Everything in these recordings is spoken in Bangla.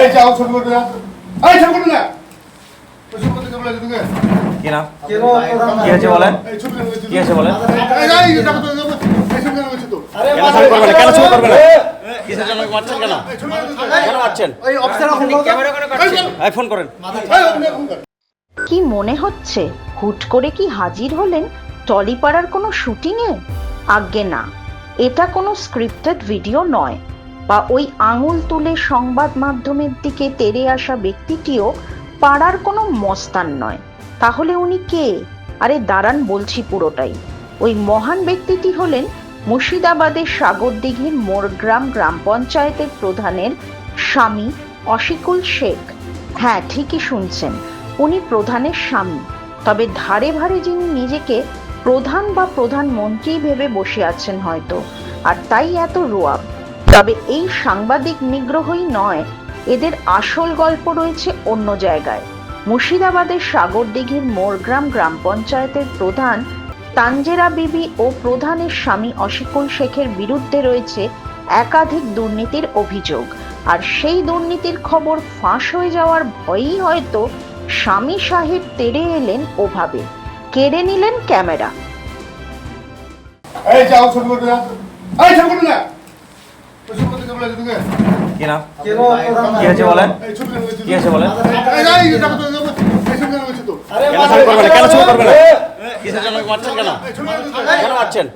এই যাও না। এই না কে নাম? বলেন? বলেন? কেন না? কিসের জন্য মারছেন কেন? কেন মারছেন? ফোন করেন। মনে হচ্ছে হুট করে কি হাজির হলেন টলিপাড়ার কোনো শুটিংয়ে? আজ্ঞে না এটা কোনো স্ক্রিপ্টেড ভিডিও নয়। বা ওই আঙুল তুলে সংবাদ মাধ্যমের দিকে তেড়ে আসা ব্যক্তিটিও পাড়ার কোনো মস্তান নয়। তাহলে উনি কে? আরে দাঁড়ান, বলছি পুরোটাই। ওই মহান ব্যক্তিটি হলেন মুর্শিদাবাদের সাগরদিঘির মোরগ্রাম গ্রাম পঞ্চায়েতের প্রধানের স্বামী অশিকুল শেখ। হ্যাঁ ঠিকই শুনছেন, উনি প্রধানের স্বামী। তবে ধারে ভারে যিনি নিজেকে প্রধান বা প্রধানমন্ত্রী ভেবে বসে আছেন হয়তো। আর তাই এত রোয়াব। তবে এই সাংবাদিক নিগ্রহই নয়, এদের আসল গল্প রয়েছে অন্য জায়গায়। মুর্শিদাবাদের সাগরদিঘির মোরগ্রাম গ্রাম পঞ্চায়েতের প্রধান তানজেরা বিবি ও প্রধানের স্বামী অশিকুল শেখের বিরুদ্ধে রয়েছে একাধিক দুর্নীতির অভিযোগ। আর সেই দুর্নীতির খবর ফাঁস হয়ে যাওয়ার ভয়েই হয়তো স্বামী সাহেব তেড়ে এলেন ওভাবে। কেড়ে নিলেন ক্যামেরা। এই যাও না এই ছবি করতে না ওই ছবি করতে কে নাম কি বলেন? কি বলেন কেন ছবি না? কিসের জন্য মারছেন কেন কেন মারছেন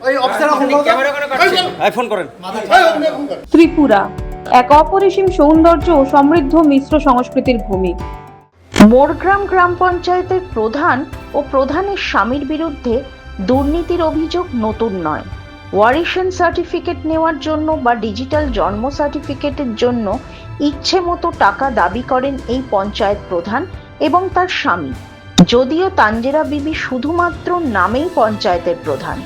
ফোন করেন। ত্রিপুরা এক অপরিসীম সৌন্দর্য ও সমৃদ্ধ মিশ্র সংস্কৃতির ভূমি মোরগ্রাম গ্রাম পঞ্চায়েতের প্রধান ও প্রধানের স্বামীর বিরুদ্ধে দুর্নীতির অভিযোগ নতুন নয় ওয়ারিশন সার্টিফিকেট নেওয়ার জন্য বা ডিজিটাল জন্ম সার্টিফিকেটের জন্য ইচ্ছে মতো টাকা দাবি করেন এই পঞ্চায়েত প্রধান এবং তার স্বামী। যদিও তাঞ্জেরা বিবি শুধুমাত্র নামেই পঞ্চায়েতের প্রধান।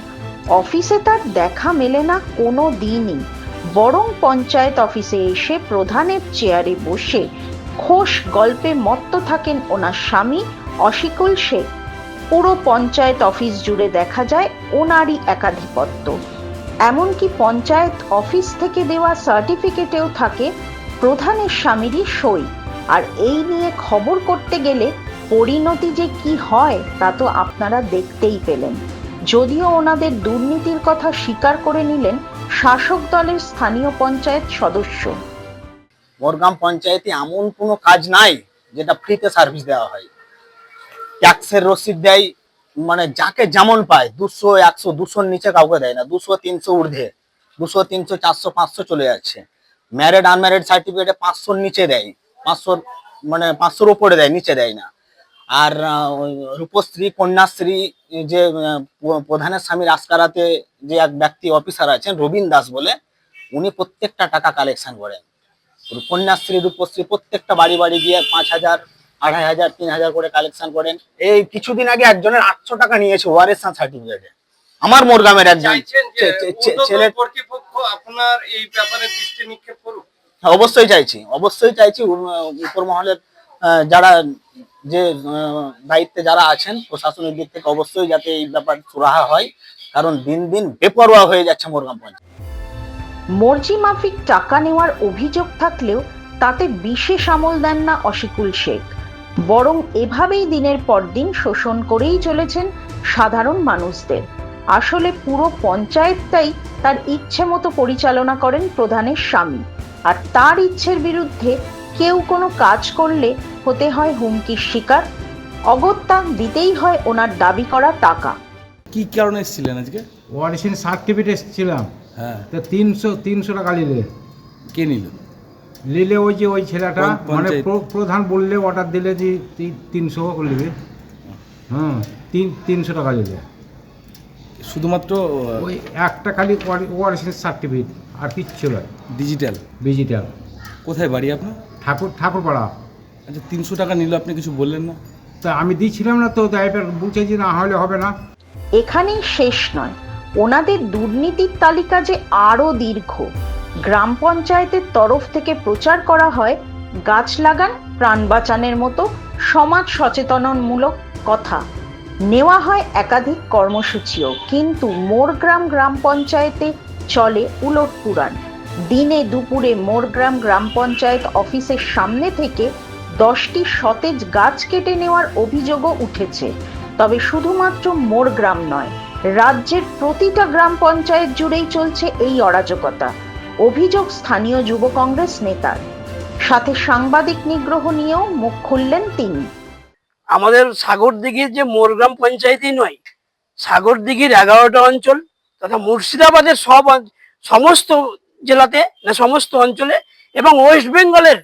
অফিসে তার দেখা মেলে না কোনো দিনই। বরং পঞ্চায়েত অফিসে এসে প্রধানের চেয়ারে বসে খোশ গল্পে মত্ত থাকেন ওনার স্বামী অশিকুল শেখ। পুরো পঞ্চায়েত অফিস জুড়ে দেখা যায় ওনারই একাধিপত্য। এমনকি পঞ্চায়েত অফিস থেকে দেওয়া সার্টিফিকেটেও থাকে প্রধানের স্বামীরই সই। আর এই নিয়ে খবর করতে গেলে পরিণতি যে কি হয় তা তো আপনারা দেখতেই পেলেন। যদিও ওনাদের দুর্নীতির কথা স্বীকার করে নিলেন শাসক দলের স্থানীয় পঞ্চায়েত সদস্য। মোরগ্রাম পঞ্চায়েতে এমন কোনো কাজ নাই যেটা ফ্রিতে সার্ভিস দেওয়া হয়। ট্যাক্সের রসিদ দেয় মানে যাকে যেমন পায়, দুশো, একশো, দুশোর নিচে কাউকে দেয় না, দুশো, তিনশো ঊর্ধ্বে, দুশো, তিনশো, চারশো, পাঁচশো চলে যাচ্ছে। ম্যারিড আনম্যারিড সার্টিফিকেটে পাঁচশোর নিচে দেয়, পাঁচশোর মানে পাঁচশোর উপরে দেয়, নিচে দেয় না। আর রূপশ্রী, কন্যাশ্রী, যে প্রধানের স্বামীর আসকারাতে যে এক ব্যক্তি অফিসার আছেন, রবীন দাস বলে, উনি প্রত্যেকটা টাকা কালেকশন করেন। কন্যাশ্রী, রূপশ্রী প্রত্যেকটা বাড়ি বাড়ি গিয়ে পাঁচ হাজার আড়াই হাজার তিন হাজার করে কালেকশন করেন। এই কিছুদিন আগে একজনের আটশো টাকা নিয়েছে ওয়ারেস সার্টিফিকেটে আমার মোরগ্রামের একজন ছেলে কর্তৃপক্ষ আপনার এই ব্যাপারে দৃষ্টি নিক্ষেপ করুক। হ্যাঁ, অবশ্যই চাইছি অবশ্যই চাইছি উপর মহলের আহ, যারা যে আহ, দায়িত্বে যারা আছেন প্রশাসনের দিক থেকে অবশ্যই যাতে এই ব্যাপার সুরাহা হয় কারণ দিন দিন বেপরোয়া হয়ে যাচ্ছে মোরগাম পঞ্চায়েত। মর্জি মাফিক টাকা নেওয়ার অভিযোগ থাকলেও তাতে বিশেষ আমল দেন না অশিকুল শেখ। বরং এভাবেই দিনের পর দিন শোষণ করেই চলেছেন সাধারণ মানুষদের। আসলে পুরো পঞ্চায়েতটাই তার ইচ্ছে মতো পরিচালনা করেন প্রধানের স্বামী। আর তার ইচ্ছের বিরুদ্ধে কেউ কোনো কাজ করলে হতে হয় হুমকির শিকার অগত্যা দিতেই হয় ওনার দাবি করা টাকা। কি কারণে এসেছিলেন আজকে? ওয়ারিশন সার্টিফিকেট এসেছিলাম। হ্যাঁ। তো তিনশো তিনশো টাকা নিলে কে নিল নিলে ওই যে ওই ছেলেটা মানে প্রধান বললে অর্ডার দিলে যে তিনশো নেবে। হুম তিন তিনশো টাকা নিলে শুধুমাত্র ওই একটা খালি ওয়ারিশন সার্টিফিকেট আর কিচ্ছু নয়। ডিজিটাল ডিজিটাল কোথায় বাড়ি আপনার? ঠাকুর ঠাকুরপাড়া। আচ্ছা তিনশো টাকা নিল আপনি কিছু বললেন না? তা আমি দিচ্ছিলাম না তো তাই এবার বুঝেছি না হলে হবে না। এখানেই শেষ নয়। ওনাদের দুর্নীতির তালিকা যে আরও দীর্ঘ। গ্রাম পঞ্চায়েতের তরফ থেকে প্রচার করা হয় গাছ লাগান, প্রাণ বাঁচানের মতো সমাজ সচেতনমূলক কথা। নেওয়া হয় একাধিক কর্মসূচিও, কিন্তু মোরগ্রাম গ্রাম পঞ্চায়েতে চলে উলট পুরাণ। দিনে দুপুরে মোরগ্রাম গ্রাম পঞ্চায়েত অফিসের সামনে থেকে দশটি সতেজ গাছ কেটে নেওয়ার অভিযোগও উঠেছে। তবে শুধুমাত্র মোরগ্রাম নয়, রাজ্যের প্রতিটা গ্রাম পঞ্চায়েত জুড়েই চলছে এই অরাজকতা। অভিযোগ স্থানীয় যুব কংগ্রেস নেতার। সাথে সাংবাদিক নিগ্রহ নিয়েও মুখ খুললেন তিনি। আমাদের সাগর দিঘির যে মোরগ্রাম পঞ্চায়েতই নয় সাগর দিঘির এগারোটা অঞ্চল তথা মুর্শিদাবাদের সব সমস্ত জেলাতে না সমস্ত অঞ্চলে এবং ওয়েস্ট বেঙ্গলের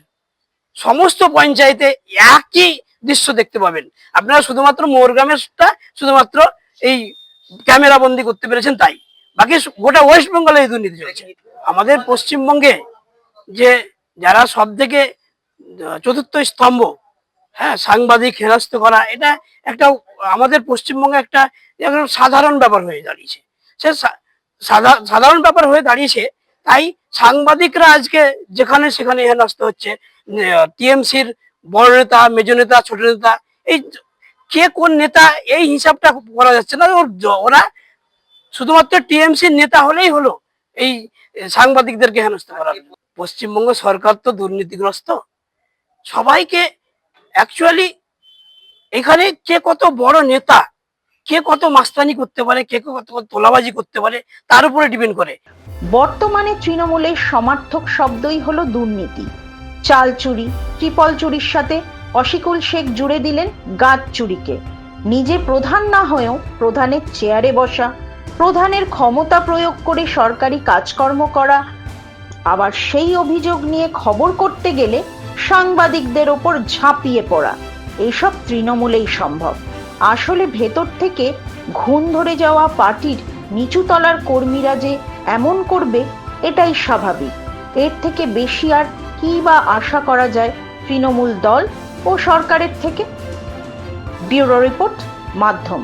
সমস্ত পঞ্চায়েতে একই দৃশ্য দেখতে পাবেন। আপনারা শুধুমাত্র মোরগ্রামেরটা শুধুমাত্র এই ক্যামেরা বন্দি করতে পেরেছেন তাই। বাকি গোটা ওয়েস্ট বেঙ্গলে এই দুর্নীতি চলছে। আমাদের পশ্চিমবঙ্গে যে যারা সব থেকে চতুর্থ স্তম্ভ হ্যাঁ সাংবাদিক হেনস্থ করা, এটা একটা, আমাদের পশ্চিমবঙ্গে একটা সাধারণ ব্যাপার হয়ে দাঁড়িয়েছে। সে সা- সাধা- সাধারণ ব্যাপার হয়ে দাঁড়িয়েছে, তাই সাংবাদিকরা আজকে যেখানে সেখানে হেনস্থ হচ্ছে টিএমসির বড় নেতা মেজ নেতা, ছোট নেতা, এই কে কোন নেতা, এই হিসাবটা করা যাচ্ছে না ওরা শুধুমাত্র টিএমসির নেতা হলেই হলো এই সাংবাদিকদেরকে হেনস্থ করা। পশ্চিমবঙ্গ সরকার তো দুর্নীতিগ্রস্ত। সবাইকে অ্যাকচুয়ালি এখানে কে কত বড় নেতা, কে কত মাস্তানি করতে পারে, কে কত তোলাবাজি করতে পারে, তার উপরে ডিপেন্ড করে। বর্তমানে তৃণমূলের সমার্থক শব্দই হলো দুর্নীতি। চাল চুরি, ত্রিপল চুরির সাথে অশিকুল শেখ জুড়ে দিলেন গাছ চুরিকে। নিজে প্রধান না হয়েও প্রধানের চেয়ারে বসা প্রধানের ক্ষমতা প্রয়োগ করে সরকারি কাজকর্ম করা, আবার সেই অভিযোগ নিয়ে খবর করতে গেলে সাংবাদিকদের ওপর ঝাঁপিয়ে পড়া। এসব তৃণমূলেই সম্ভব। আসলে ভেতর থেকে ঘুণ ধরে যাওয়া পার্টির নিচুতলার কর্মীরা যে এমন করবে, এটাই স্বাভাবিক। এর থেকে বেশি আর কি বা আশা করা যায় তৃণমূল দল ও সরকারের থেকে? ব্যুরো রিপোর্ট, মাধ্যম।